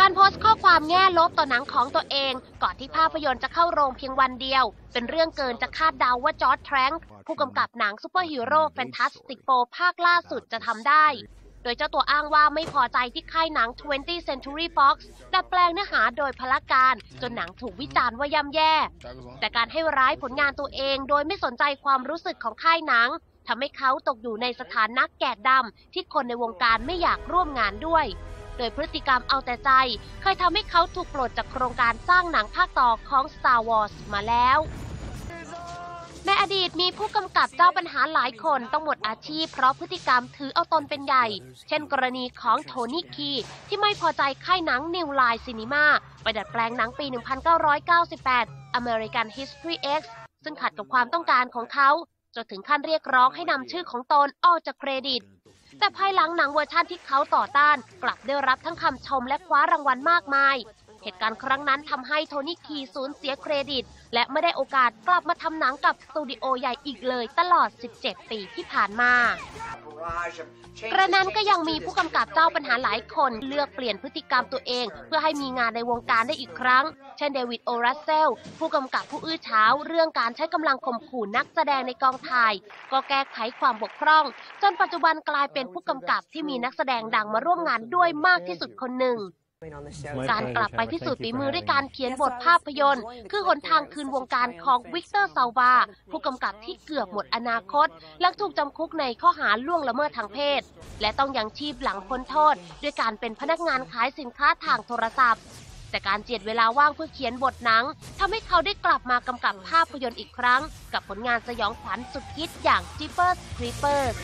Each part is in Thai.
การโพสต์ข้อความแง่ลบต่อหนังของตัวเอง ก่อนที่ภาพยนตร์จะเข้าโรงเพียงวันเดียว เป็นเรื่องเกินจะคาดเดาว่าจอร์ดแทรงค์ผู้กำกับหนังซูเปอร์ฮีโร่แฟนตาสติกโ r ภาคล่าสุดจะทำได้ โดยเจ้าตัวอ้างว่าไม่พอใจที่ค่ายหนัง 20th Century Fox ดัดแปลงเนื้อหาโดยพละการ จนหนังถูกวิจารณ์ว่าย่ำแย่ แต่การให้ร้ายผลงานตัวเอง โดยไม่สนใจความรู้สึกของค่ายหนังทำให้เขาตกอยู่ในสถานะแกะดำที่คนในวงการไม่อยากร่วมงานด้วย โดยพฤติกรรมเอาแต่ใจ เคยทำให้เขาถูกปลดจากโครงการสร้างหนังภาคต่อของ Star Wars มาแล้วในอดีตมีผู้กำกับเจ้าปัญหาหลายคนต้องหมดอาชีพเพราะพฤติกรรมถือเอาตนเป็นใหญ่ เช่นกรณีของโทนี่คีที่ไม่พอใจค่ายหนัง New Line Cinema ไปดัดแปลงหนังปี 1998 American History X ซึ่งขัดกับความต้องการของเขา จนถึงขั้นเรียกร้องให้นำชื่อของตนออกจากเครดิต แต่ภายหลังหนังเวอร์ชั่นที่เขาต่อต้าน กลับได้รับทั้งคำชมและคว้ารางวัลมากมาย เหตุการณ์ครั้งนั้นทำให้โทนี่คีสูญเสียเครดิต และไม่ได้โอกาสกลับมาทำหนังกับสตูดิโอใหญ่อีกเลยตลอด 17 ปีที่ผ่านมากระนั้นก็ยังมีผู้กำกับเจ้าปัญหาหลายคนเลือกเปลี่ยนพฤติกรรมตัวเอง เพื่อให้มีงานในวงการได้อีกครั้ง เช่นเดวิดโอรัสเซล ผู้กำกับผู้อื้อฉาเรื่องการใช้กำลังข่มขู่นักแสดงในกองถ่าย ก็แก้ไขความบกพร่อง จนปัจจุบันกลายเป็นผู้กำกับที่มีนักแสดงดังมาร่วมงานด้วยมากที่สุดคนหนึ่ง การกลับไปพิสูจน์ฝีมือด้วยการเขียนบทภาพยนตร์ คือหนทางคืนวงการของวิกเตอร์ซาวา ผู้กำกับที่เกือบหมดอนาคต หลังถูกจำคุกในข้อหาล่วงละเมิดทางเพศ และต้องยังชีพหลังพ้นโทษ ด้วยการเป็นพนักงานขายสินค้าทางโทรศัพท์ แต่การเจียดเวลาว่างเพื่อเขียนบทหนังทำให้เขาได้กลับมากำกับภาพยนตร์อีกครั้ง กับผลงานสยองขวัญสุดฮิตอย่าง Jeepers Creepers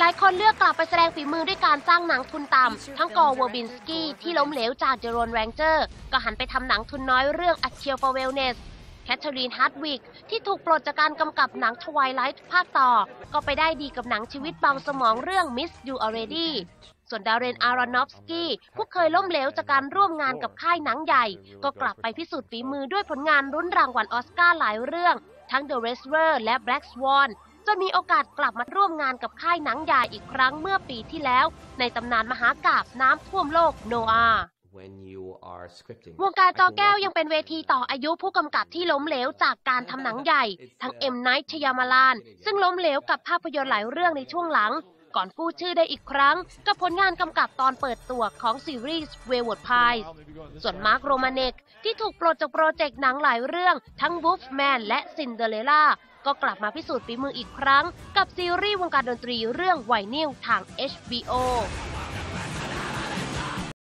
หลายคนเลือกกลับไปแสดงฝีมือด้วยการสร้างหนังทุนต่ำ ทั้งกอร์วอร์บินสกี้ที่ล้มเหลวจากเจโรนแรงเจอร์ ก็หันไปทำหนังทุนน้อยเรื่อง A Cure for Wellness แคทเธอรีนฮาร์ดวิกที่ถูกปลดจากการกำกับหนัง Twilight ภาคต่อ ก็ไปได้ดีกับหนังชีวิตเบาสมองเรื่อง Miss You Already ส่วนดาเรนอารอนอฟสกี้ผู้เคยล้มเหลวจากการร่วมงานกับค่ายหนังใหญ่ ก็กลับไปพิสูจน์ฝีมือด้วยผลงานรุ้นรางวัลออสการ์หลายเรื่อง ทั้ง The Wrestler และ Black Swan จนมีโอกาสกลับมาร่วมงานกับค่ายหนังใหญ่อีกครั้งเมื่อปีที่แล้ว ในตำนานมหากาบน้ำท่วมโลกโนอา when you are scripting วงการจอแก้วยังเป็นเวทีต่ออายุผู้กำกับที่ล้มเหลวจากการทำหนังใหญ่ ทั้งเอ็มไนท์ชยามาลาน ซึ่งล้มเหลวกับภาพยนตร์หลายเรื่องในช่วงหลัง ก่อนกู้ชื่อได้อีกครั้ง กับผลงานกำกับตอนเปิดตัวของซีรีส์เวว r ร์ดพายส่วนมาร์คโรมาเนกที่ถูกปลดจากโปรเจกต์หนังหลายเรื่องทั้ง Wolfman และ Cinderella ก็กลับมาพิสูจน์ฝีมืออีกครั้ง กับซีรีส์วงการดนตรีเรื่องไวนิลทาง HBO